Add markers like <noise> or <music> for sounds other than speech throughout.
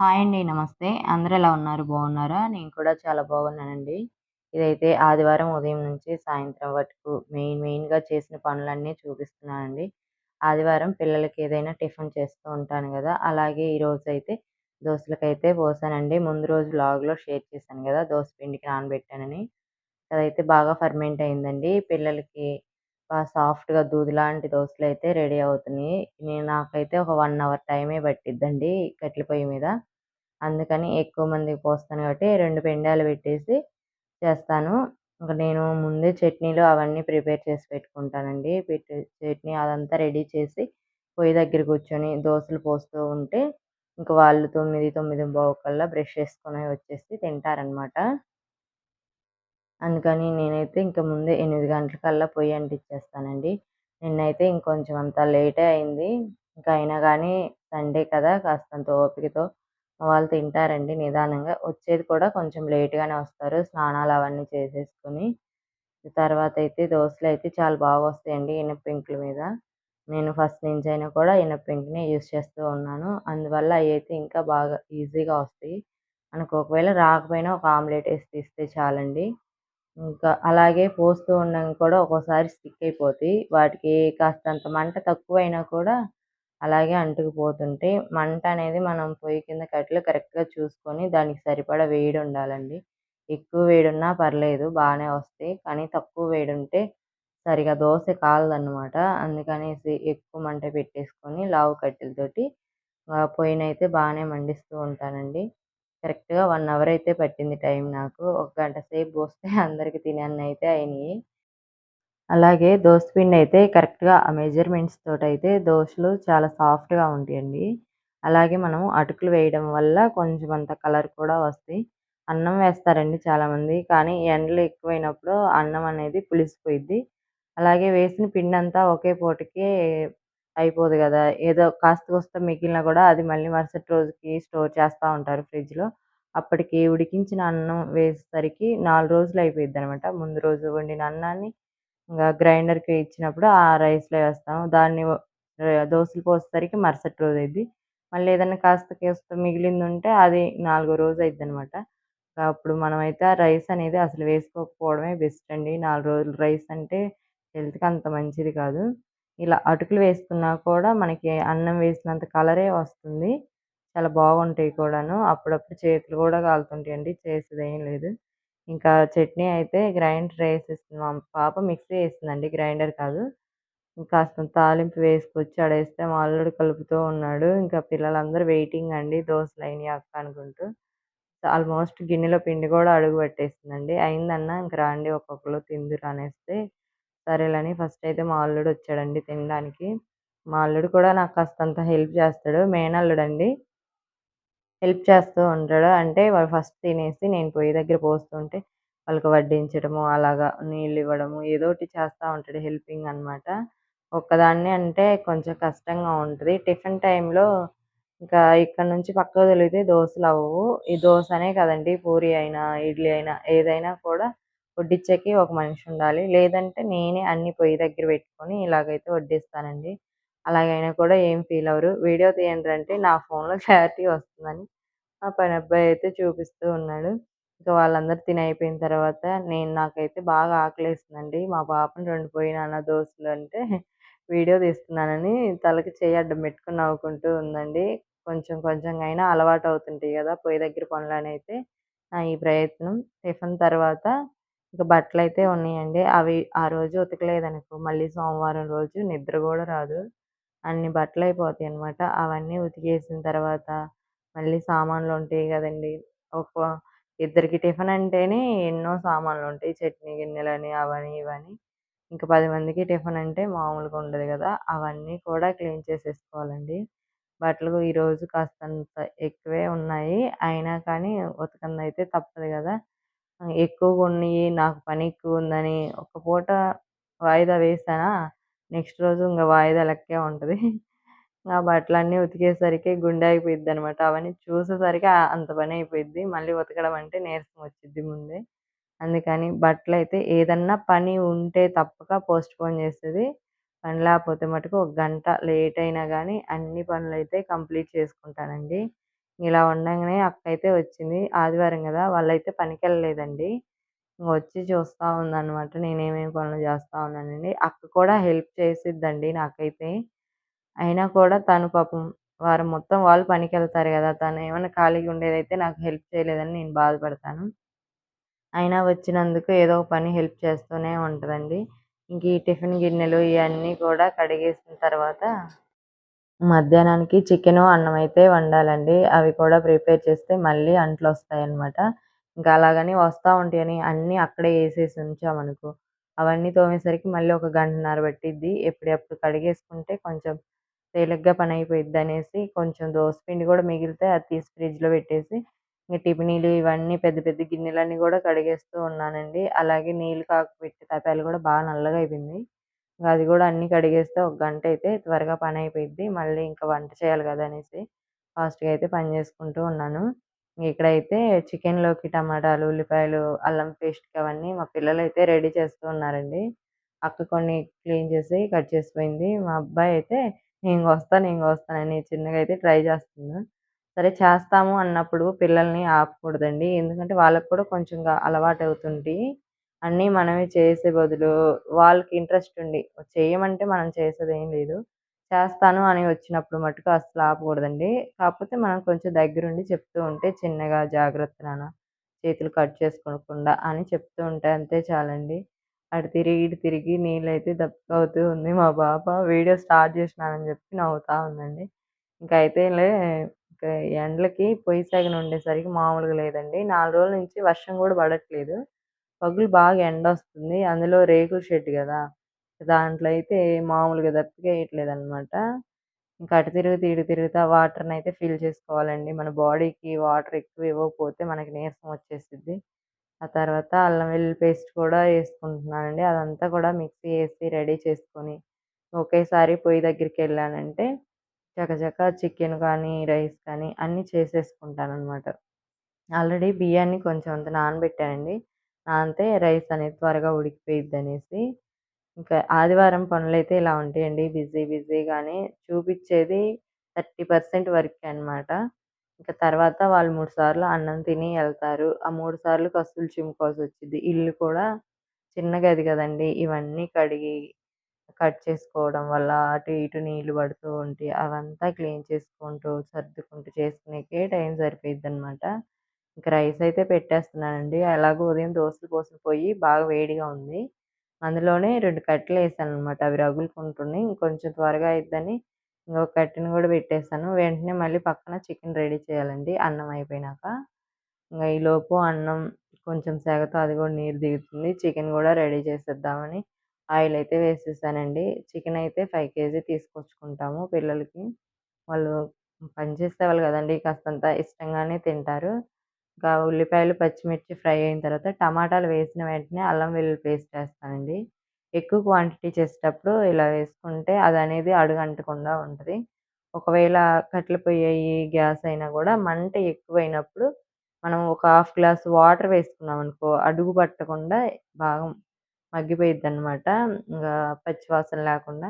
Hi అండి. నమస్తే. అందరూ ఎలా ఉన్నారు? బాగున్నారా? నేను కూడా చాలా బాగున్నానండి. ఇదైతే ఆదివారం ఉదయం నుంచి సాయంత్రం వరకు మెయిన్ మెయిన్‌గా చేసిన పనులన్నీ చూపిస్తున్నానండి. ఆదివారం పిల్లలకి ఏదైనా టిఫిన్ చేస్తూ ఉంటాను కదా అలాగే ఈరోజు అయితే దోశలకైతే పోసానండి. ముందు రోజు బ్లాగ్లో షేర్ చేశాను కదా దోస పిండికి నానబెట్టానని. అదైతే బాగా ఫర్మెంట్ అయిందండి. పిల్లలకి సాఫ్ట్గా దూది లాంటి దోశలు అయితే రెడీ అవుతున్నాయి. నేను నాకైతే ఒక వన్ అవర్ టైమే పట్టిద్దండి కట్టెల పొయ్యి మీద. అందుకని ఎక్కువ మందికి పోస్తాను కాబట్టి రెండు పెండాలు పెట్టేసి చేస్తాను. ఇంకా నేను ముందే చట్నీలు అవన్నీ ప్రిపేర్ చేసి పెట్టుకుంటానండి. పెట్టి చట్నీ అదంతా రెడీ చేసి పొయ్యి దగ్గర కూర్చొని దోశలు పోస్తూ ఉంటే ఇంక వాళ్ళు తొమ్మిది తొమ్మిది బావుకల్లా బ్రష్ చేసుకొని వచ్చేసి తింటారనమాట. అందుకని నేనైతే ఇంక ముందే ఎనిమిది గంటలకల్లా పొయ్యి అంటించేస్తానండి. నిన్నైతే ఇంకొంచెం అంత లేటే అయింది. ఇంకా అయినా కానీ సండే కదా! కాస్తంత ఓపికతో వాళ్ళు తింటారండి నిదానంగా. వచ్చేది కూడా కొంచెం లేట్‌గానే వస్తారు. స్నానాలు అవన్నీ చేసేసుకొని. తర్వాత అయితే దోశలు అయితే చాలా బాగా వస్తాయండి పెంకుల మీద. నేను ఫస్ట్ నుంచి అయినా కూడా ఇనుప యూజ్ చేస్తూ ఉన్నాను. అందువల్ల అవి అయితే ఇంకా బాగా ఈజీగా వస్తాయి. మనకు ఒకవేళ రాకపోయినా ఒక ఆమ్లెట్ వేసి తీస్తే చాలండి. ఇంకా అలాగే పోస్తూ ఉండగా కూడా ఒక్కోసారి స్టిక్ అయిపోతాయి. వాటికి కాస్తంత మంట తక్కువైనా కూడా అలాగే అంటుకుపోతుంటాయి. మంట అనేది మనం పొయ్యి కింద కట్టెలు కరెక్ట్‌గా చూసుకొని దానికి సరిపడా వేడి ఉండాలండి. ఎక్కువ వేడి ఉన్నా పర్లేదు బాగానే వస్తాయి. కానీ తక్కువ వేడి ఉంటే సరిగా దోశ కాలదన్నమాట అందుకనేసి ఎక్కువ మంట పెట్టేసుకొని లావు కట్టెలతోటి పొయ్యినైతే బాగానే మండిస్తూ ఉంటానండి. కరెక్ట్‌గా వన్ అవర్ అయితే పట్టింది టైం నాకు. ఒక గంట సేపు పోస్తే <laughs> అందరికి అయితే అయినాయి అలాగే పిండి అయితే కరెక్ట్‌గా ఆ మెజర్‌మెంట్స్ అయితే దోశలు చాలా సాఫ్ట్‌గా ఉంటాయండి. అలాగే మనం అటుకులు వేయడం వల్ల కొంచెం అంత కలర్ కూడా వస్తాయి. అన్నం వేస్తారండి చాలామంది. కానీ ఎండలు ఎక్కువైనప్పుడు అన్నం అనేది పులిసిపోయిద్ది. అలాగే వేసిన పిండి అంతా ఒకే పూటకి అయిపోదు కదా ఏదో కాస్త వస్తే మిగిలినా కూడా అది మళ్ళీ మరుసటి రోజుకి స్టోర్ చేస్తూ ఉంటారు ఫ్రిడ్జ్‌లో. అప్పటికి ఉడికించిన అన్నం వేసేసరికి నాలుగు రోజులు అయిపోయిద్దనమాట. ముందు రోజు వండిన అన్నాన్ని ఇంకా గ్రైండర్‌కి ఇచ్చినప్పుడు ఆ రైస్‌లో వేస్తాము దాన్ని దోశలు దోసలు పోసేసరికి మరుసటి రోజు అయింది మళ్ళీ ఏదైనా కాస్త మిగిలిందు ఉంటే అది నాలుగో రోజు అయిద్దనమాట. అప్పుడు మనమైతే ఆ రైస్ అనేది అసలు వేసుకోకపోవడమే బెస్ట్ అండి. నాలుగు రోజులు రైస్ అంటే హెల్త్‌కి అంత మంచిది కాదు. ఇలా అటుకులు వేసుకున్నా కూడా మనకి అన్నం వేసినంత కలరే వస్తుంది. చాలా బాగుంటాయి కూడాను. అప్పుడప్పుడు చేతులు కూడా కాలుతుంటాయండి. చేసేదేం లేదు. ఇంకా చట్నీ అయితే గ్రైండర్ వేసేస్తుంది మా పాప మిక్సీ వేసిందండి గ్రైండర్ కాదు. కాస్త తాలింపు వేసుకొచ్చి ఆడేస్తే మా అల్లుడు కలుపుతూ ఉన్నాడు. ఇంకా పిల్లలందరూ వెయిటింగ్ అండి దోసలయినియి అక్క అనుకుంటూ. ఆల్మోస్ట్ గిన్నెలో పిండి కూడా అడుగు పెట్టేసిందండి అయిందన్న ఇంక రాండి ఒక్కొక్కరు తిందురు అనేస్తే సరేలని ఫస్ట్ అయితే మా అల్లుడు వచ్చాడండి తినడానికి. మా అల్లుడు కూడా నాకు కాస్తంత హెల్ప్ చేస్తాడు. మేనల్లుడండి. హెల్ప్ చేస్తూ ఉంటాడు. అంటే వాళ్ళు ఫస్ట్ తినేసి నేను పొయ్యి దగ్గర పోస్తుంటే వాళ్ళకి వడ్డించడము, అలాగా నీళ్ళు ఇవ్వడము ఏదో ఒకటి చేస్తూ ఉంటాడు హెల్పింగ్ అనమాట. ఒక్కదాన్ని అంటే కొంచెం కష్టంగా ఉంటది. టిఫిన్ టైంలో ఇంకా ఇక్కడ నుంచి పక్కకు తొలిగితే అవ్వవు ఈ దోశ అనే కదండి పూరి అయినా, ఇడ్లీ అయినా ఏదైనా కూడా వడ్డించేకి ఒక మనిషి ఉండాలి. లేదంటే నేనే అన్ని పొయ్యి దగ్గర పెట్టుకొని ఇలాగైతే వడ్డిస్తానండి. అలాగైనా కూడా ఏం ఫీల్ అవ్వరు. వీడియో తీయండ్రంటే నా ఫోన్‌లో క్లారిటీ వస్తుందని మా అబ్బాయి అయితే చూపిస్తూ ఉన్నాడు. ఇంకా వాళ్ళందరూ తిని అయిపోయిన తర్వాత నేను నాకైతే బాగా ఆకలేసిందండి. మా పాపని రెండు "పోయి నాన్న అంటే వీడియో తీస్తున్నానని తలకి చెయ్యి అడ్డం నవ్వుకుంటూ ఉందండి. కొంచెం కొంచెంగా అయినా అలవాటు అవుతుంటాయి కదా పొయ్యి దగ్గర పనులనైతే నా ఈ ప్రయత్నం. టిఫిన్ తర్వాత ఇక అయితే ఉన్నాయండి. అవి ఆ రోజు ఉతకలేదనుకో మళ్ళీ సోమవారం రోజు నిద్ర కూడా రాదు. అన్ని బట్టలు అయిపోతాయి అనమాట అవన్నీ ఉతికేసిన తర్వాత మళ్ళీ సామాన్లు ఉంటాయి కదండి ఒక ఇద్దరికి టిఫిన్ అంటేనే ఎన్నో సామాన్లు ఉంటాయి చట్నీ గిన్నెలని, అవని, ఇవని. ఇంకా పది మందికి టిఫిన్ అంటే మామూలుగా ఉండదు కదా అవన్నీ కూడా క్లీన్ చేసేసుకోవాలండి. బట్టలు ఈరోజు కాస్తంత ఎక్కువే ఉన్నాయి. అయినా కానీ ఉతకందయితే తప్పదు కదా ఎక్కువగా ఉన్నాయి నాకు పని ఎక్కువ ఉందని ఒక పూట వాయిదా వేసానా నెక్స్ట్ రోజు ఇంకా వాయిదా లెక్కే ఉంటుంది ఆ బట్టలన్నీ ఉతికేసరికి గుండె ఆగిపోయిద్దనమాట. అవన్నీ చూసేసరికి అంత పని అయిపోయింది మళ్ళీ ఉతకడం అంటే నీరసం వచ్చింది ముందే. అందుకని బట్టలు అయితే ఏదన్నా పని ఉంటే తప్పక పోస్ట్‌పోన్ చేసేది. పని లేకపోతే మటుకు ఒక గంట లేట్ అయినా కానీ అన్ని పనులైతే కంప్లీట్ చేసుకుంటానండి. ఇలా ఉండగానే అక్కయితే వచ్చింది. ఆదివారం కదా వాళ్ళైతే పనికి వెళ్ళలేదండి వచ్చి చూస్తా ఉందన్నమాట నేనేమేమి పనులు చేస్తూ ఉన్నానండి అక్క కూడా హెల్ప్ చేసిద్దండి నాకైతే. అయినా కూడా తను పాపం వారు మొత్తం వాళ్ళు పనికి వెళ్తారు కదా తను ఏమైనా ఖాళీగా ఉండేదైతే నాకు హెల్ప్ చేయలేదని నేను బాధపడతాను. అయినా వచ్చినందుకు ఏదో ఒక పని హెల్ప్ చేస్తూనే ఉంటదండి. ఇంక ఈ టిఫిన్ గిన్నెలు ఇవన్నీ కూడా కడిగేసిన తర్వాత మధ్యాహ్నానికి చికెను, అన్నం అయితే వండాలండి. అవి కూడా ప్రిపేర్ చేస్తే మళ్ళీ అంట్లొస్తాయన్నమాట. ఇంకా అలాగని వస్తా ఉంటాయని అన్నీ అక్కడే వేసేసి ఉంచామనుకో, అవన్నీ తోమేసరికి మళ్ళీ ఒక గంటన్నర పట్టిద్ది. ఎప్పుడప్పుడు కడిగేసుకుంటే కొంచెం తేలిగ్గా అనేసి కొంచెం దోస పిండి కూడా మిగిలితే అది తీసి ఫ్రిడ్జ్‌లో పెట్టేసి, ఇంక టిఫినీలు ఇవన్నీ పెద్ద పెద్ద గిన్నెలన్నీ కూడా కడిగేస్తూ ఉన్నానండి. అలాగే నీళ్ళు కాగపెట్టే తపాలు కూడా బాగా నల్లగా అయిపోయింది. ఇంకా అది కూడా అన్నీ కడిగేస్తే ఒక గంట అయితే త్వరగా పని పనయిపోయిద్ది. మళ్ళీ ఇంకా వంట చేయాలి కదా అనేసి ఫాస్ట్‌గా అయితే పని చేసుకుంటూ ఉన్నాను. ఇక్కడైతే చికెన్‌లోకి టమాటాలు, ఉల్లిపాయలు, అల్లం పేస్ట్‌కి అవన్నీ మా పిల్లలు అయితే రెడీ చేస్తూ ఉన్నారండి. అక్క కొన్ని క్లీన్ చేసి కట్ చేసిపోయింది. మా అబ్బాయి అయితే నేను వస్తాను నేను వస్తానని చిన్నగా అయితే ట్రై చేస్తున్నా. సరే చేస్తాము అన్నప్పుడు పిల్లల్ని ఆపకూడదండి. ఎందుకంటే వాళ్ళకి కూడా కొంచెం అలవాటు అలవాటవుతుంటి. అన్నీ మనమే చేసే బదులు వాళ్ళకి ఇంట్రెస్ట్ ఉండి చేయమంటే మనం చేసేదేం లేదు. చేస్తాను అని వచ్చినప్పుడు మటుకు అస్సలు ఆపకూడదండి. కాకపోతే మనం కొంచెం దగ్గరుండి చెప్తూ ఉంటే చిన్నగా జాగ్రత్త నాన్న చేతులు కట్ చేసుకోకుండా అని చెప్తూ ఉంటే అంతే చాలండి. అటు తిరిగి, ఇటు తిరిగి నీళ్ళైతే అవుతూ ఉంది. మా పాప వీడియో స్టార్ట్ చేసినానని చెప్పి నవ్వుతా ఉందండి. ఇంక అయితేలే ఎండలకి పొయ్యి సెగన ఉండేసరికి మామూలుగా లేదండి. నాలుగు రోజుల నుంచి వర్షం కూడా పడట్లేదు. పగులు బాగా ఎండ వస్తుంది అందులో రేకుల షెడ్ కదా దాంట్లో అయితే మామూలుగా దప్పికేయట్లేదనమాట. ఇంక అటు తిరుగుతూ, ఇటు తిరుగుతా వాటర్‌నైతే ఫిల్ చేసుకోవాలండి. మన బాడీకి వాటర్ ఎక్కువ ఇవ్వకపోతే మనకి నీరసం వచ్చేసిద్ది. ఆ తర్వాత అల్లం వెల్లుల్లి పేస్ట్ కూడా వేసుకుంటున్నానండి అదంతా కూడా మిక్సీ వేసి రెడీ చేసుకొని, ఒకేసారి పొయ్యి దగ్గరికి వెళ్ళానంటే చకచక చికెన్ కానీ, రైస్ కానీ అన్నీ చేసేసుకుంటాననమాట. ఆల్రెడీ బియ్యాన్ని కొంచెం అంత నానబెట్టానండి. అంతే రైస్ అనేది త్వరగా ఉడికిపోయిద్దనేసి. ఇంకా ఆదివారం పనులైతే ఇలా ఉంటాయండి. బిజీ బిజీగానే చూపించేది థర్టీ పర్సెంట్ వరకే అనమాట. ఇంకా తర్వాత వాళ్ళు మూడు సార్లు అన్నం తిని వెళ్తారు ఆ మూడు సార్లు కసులు చిమ్ముకోవాల్సొచ్చిద్ది. ఇల్లు కూడా చిన్న గది కదండి ఇవన్నీ కడిగి, కట్ చేసుకోవడం వల్ల అటు ఇటు నీళ్ళు పడుతూ ఉంటాయి. అవంతా క్లీన్ చేసుకుంటూ, సర్దుకుంటూ చేసుకునేకే టైం సరిపోయిద్దనమాట. ఇంకా రైస్ అయితే పెట్టేస్తున్నానండి. ఎలాగో ఉదయం దోసలు పోసిన పోయి బాగా వేడిగా ఉంది. అందులోనే రెండు కట్టెలు వేసాను అనమాట అవి రగులుకుంటున్నాయి. ఇంకొంచెం త్వరగా అయిద్దని ఇంకొక కట్టెను కూడా పెట్టేసాను. వెంటనే మళ్ళీ పక్కన చికెన్ రెడీ చేయాలండి అన్నం అయిపోయినాక. ఇంకా ఈలోపు అన్నం కొంచెం సేగతో అది కూడా నీరు దిగుతుంది. చికెన్ కూడా రెడీ చేసేద్దామని ఆయిల్ అయితే వేసేసానండి. చికెన్ అయితే ఫైవ్ కేజీ తీసుకొచ్చుకుంటాము పిల్లలకి. వాళ్ళు పని చేసేవాళ్ళు గదండీ! కాస్తంత ఇష్టంగానే తింటారు. ఇంకా ఉల్లిపాయలు, పచ్చిమిర్చి ఫ్రై అయిన తర్వాత టమాటాలు వేసిన వెంటనే అల్లం వెల్లుల్లి పేస్ట్ వేస్తానండి ఎక్కువ క్వాంటిటీ చేసేటప్పుడు ఇలా వేసుకుంటే అది అనేది అడుగంటకుండా ఉంటుంది ఒకవేళ కట్టెలు పొయ్యి గ్యాస్ అయినా కూడా మంట ఎక్కువైనప్పుడు మనం ఒక హాఫ్ గ్లాస్ వాటర్ వేసుకున్నామనుకో అడుగు పట్టకుండా బాగా మగ్గిపోయిద్దనమాట. అనమాట ఇంకా పచ్చివాసన లేకుండా.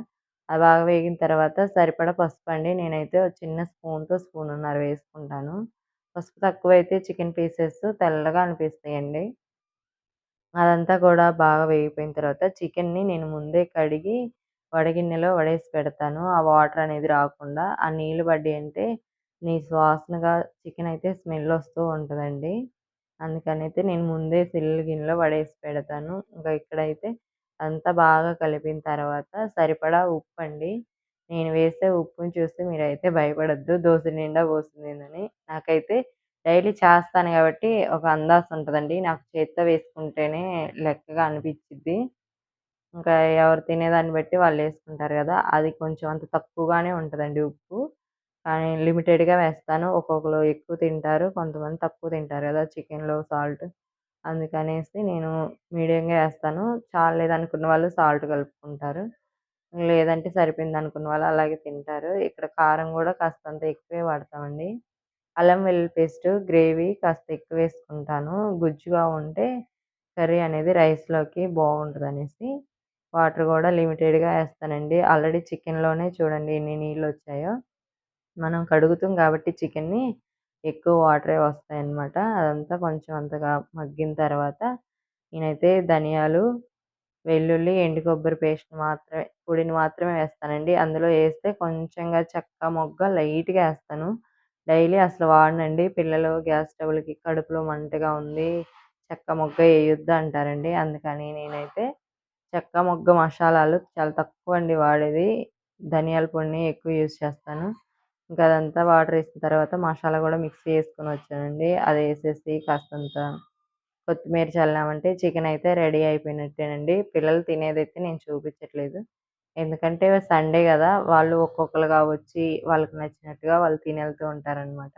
అది బాగా వేగిన తర్వాత సరిపడా అండి నేనైతే చిన్న స్పూన్‌తో స్పూన్ ఉన్నారు వేసుకుంటాను. పసుపు తక్కువైతే చికెన్ పీసెస్ తెల్లగా అనిపిస్తాయండి. అదంతా కూడా బాగా వేగిపోయిన తర్వాత చికెన్‌ని నేను ముందే కడిగి వడగిన్నెలో వడేసి పెడతాను. ఆ వాటర్ అనేది రాకుండా. ఆ నీళ్ళు పడి అంటే నీ వాసనగా చికెన్ అయితే స్మెల్ వస్తూ ఉంటదండి. అందుకనైతే నేను ముందే సిల్లు గిన్నెలో వడేసి పెడతాను. ఇంకా ఇక్కడైతే అంతా బాగా కలిపిన తర్వాత సరిపడా ఉప్పండి. నేను వేసే ఉప్పుని చూసి మీరైతే భయపడొద్దు. దోశ నిండా పోస్తుంది అని నాకైతే డైలీ చేస్తాను కాబట్టి ఒక అందాజు ఉంటుందండి నాకు చేత్తో వేసుకుంటేనే లెక్కగా అనిపించింది ఇంకా ఎవరు తినేదాన్ని బట్టి వాళ్ళు వేసుకుంటారు కదా అది కొంచెం అంత తక్కువగానే ఉంటదండి ఉప్పు. కానీ లిమిటెడ్‌గా వేస్తాను. ఒక్కొక్కరు ఎక్కువ తింటారు. కొంతమంది తక్కువ తింటారు కదా చికెన్‌లో సాల్ట్. అందుకనేసి నేను మీడియంగా వేస్తాను చాలేదనుకున్న వాళ్ళు సాల్ట్ కలుపుకుంటారు. లేదంటే సరిపోయింది అనుకున్న వాళ్ళు అలాగే తింటారు. ఇక్కడ కారం కూడా కాస్తంత ఎక్కువే వాడతామండి. అల్లం వెల్లుల్లి పేస్ట్ గ్రేవీ కాస్త ఎక్కువ వేసుకుంటాను గుజ్జుగా ఉంటే కర్రీ అనేది రైస్‌లోకి బావుంటదనేసి. వాటర్ కూడా లిమిటెడ్‌గా వేస్తానండి ఆల్రెడీ చికెన్‌లోనే చూడండి ఎన్ని నీళ్ళు వచ్చాయో మనం కడుగుతాం కాబట్టి చికెన్‌ని ఎక్కువ వాటరే వస్తాయన్నమాట అదంతా కొంచెం అంతగా మగ్గిన తర్వాత నేనైతే ధనియాలు వెల్లుల్లి ఎండు కొబ్బరి పేస్ట్ మాత్రమే పొడిని మాత్రమే వేస్తానండి. అందులో వేస్తే కొంచెంగా చెక్క మొగ్గ లైట్గా వేస్తాను. డైలీ అసలు వాడనండి. పిల్లలు గ్యాస్ ట్రబుల్కి కడుపులో మంటగా ఉంది చెక్క మొగ్గ వేయొద్దు అంటారండి. అందుకని నేనైతే చెక్క మొగ్గ మసాలాలు చాలా తక్కువ అండి వాడేది. ధనియాల పొడిని ఎక్కువ యూజ్ చేస్తాను. ఇంకా అదంతా వాటర్ వేసిన తర్వాత మసాలా కూడా మిక్సీ వేసుకొని వచ్చానండి. అది వేసేసి కాస్తంత కొత్తిమీర చల్లామంటే చికెన్ అయితే రెడీ అయిపోయినట్టేనండి. పిల్లలు తినేదైతే నేను చూపించట్లేదు. ఎందుకంటే సండే కదా వాళ్ళు ఒక్కొక్కరుగా వచ్చి వాళ్ళకి నచ్చినట్టుగా వాళ్ళు తినేళ్తూ వెళ్తూ ఉంటారనమాట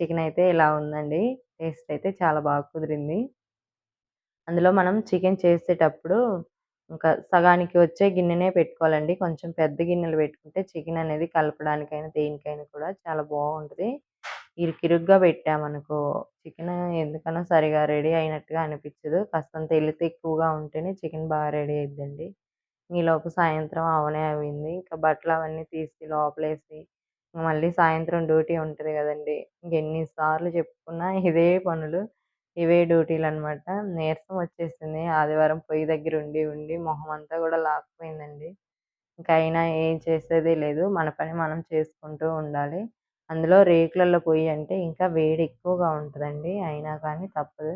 చికెన్ అయితే ఇలా ఉందండి. టేస్ట్ అయితే చాలా బాగా కుదిరింది. అందులో మనం చికెన్ చేసేటప్పుడు ఇంకా సగానికి వచ్చే గిన్నెనే పెట్టుకోవాలండి. కొంచెం పెద్ద గిన్నెలు పెట్టుకుంటే చికెన్ అనేది కలపడానికైనా దేనికైనా కూడా చాలా బాగుంటుంది. ఇరుకిరుగ్గా పెట్టామనుకో చికెన్ ఎందుకన్నా సరిగా రెడీ అయినట్టుగా అనిపించదు కాస్తంత ఎలుత ఎక్కువగా ఉంటేనే చికెన్ బాగా రెడీ అయిద్దండి. ఈలోపు సాయంత్రం అవనే అయింది ఇంకా బట్టలు అవన్నీ తీసి లోపలేసి మళ్ళీ సాయంత్రం డ్యూటీ ఉంటుంది కదండి. ఎన్నిసార్లు చెప్పుకున్నా ఇదే పనులు ఇవే డ్యూటీలు అనమాట నీరసం వచ్చేసింది. ఆదివారం పొయ్యి దగ్గర ఉండి ఉండి మొహం అంతా కూడా లాక్కుపోయిందండి. ఇంకా అయినా ఏం చేసేది లేదు. మన పని మనం చేసుకుంటూ ఉండాలి. అందులో రేకులలో పొయ్యి అంటే ఇంకా వేడి ఎక్కువగా ఉంటుందండి. అయినా కానీ తప్పదు.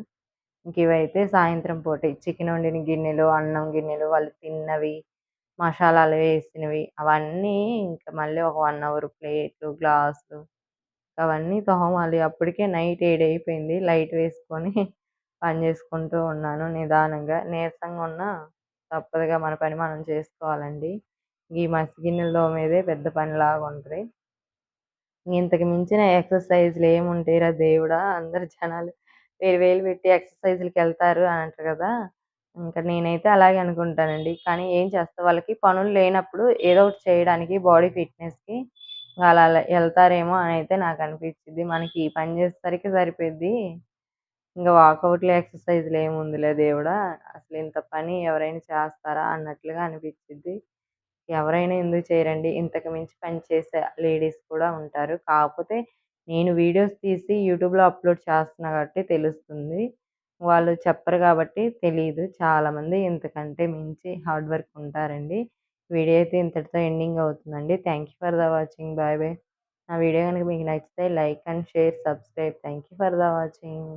ఇంక ఇవైతే సాయంత్రం పూట చికెన్ వండిన గిన్నెలు అన్నం గిన్నెలు వాళ్ళు తిన్నవి మసాలాలు వేసినవి అవన్నీ ఇంకా మళ్ళీ ఒక వన్ అవర్ ప్లేట్లు గ్లాసులు అవన్నీ తోమాలి. అప్పటికే నైట్ ఏడ్ అయిపోయింది. లైట్ వేసుకొని <laughs> పని చేసుకుంటూ ఉన్నాను నిదానంగా. నీరసంగా ఉన్న తప్పదుగా మన పని మనం చేసుకోవాలండి. ఈ మసి గిన్నెలు తోమేదే పెద్ద పనిలాగా ఉంటుంది. ఇంతకు మించిన ఎక్సర్సైజ్లు ఏముంటాయిరా దేవుడా? అందరు జనాలు వేలు వేలు పెట్టి ఎక్సర్సైజ్లకి వెళ్తారు అని అంటారు కదా! ఇంకా నేనైతే అలాగే అనుకుంటానండి. కానీ ఏం చేస్తా వాళ్ళకి పనులు లేనప్పుడు ఏదో ఒకటి చేయడానికి బాడీ ఫిట్నెస్కి అలా వెళ్తారేమో అని అయితే నాకు అనిపించింది. మనకి ఈ పని చేసేసరికి సరిపోద్ది. ఇంకా వాకౌట్లు ఎక్సర్సైజ్లు ఏముందిలే దేవుడా! అసలు ఇంత పని ఎవరైనా చేస్తారా? అన్నట్లుగా అనిపించింది. ఎవరైనా ఎందుకు చేయరండి? ఇంతకు మించి పని చేసే లేడీస్ కూడా ఉంటారు. కాకపోతే నేను వీడియోస్ తీసి యూట్యూబ్లో అప్లోడ్ చేస్తున్నా కాబట్టి తెలుస్తుంది. వాళ్ళు చెప్పరు కాబట్టి తెలియదు చాలామంది ఇంతకంటే మించి హార్డ్ వర్క్ ఉంటారండి. వీడియో అయితే ఇంతటితో ఎండింగ్ అవుతుందండి. Thank you for the watching. Bye bye. నా వీడియో కనుక మీకు నచ్చితే like and share subscribe. Thank you for the watching.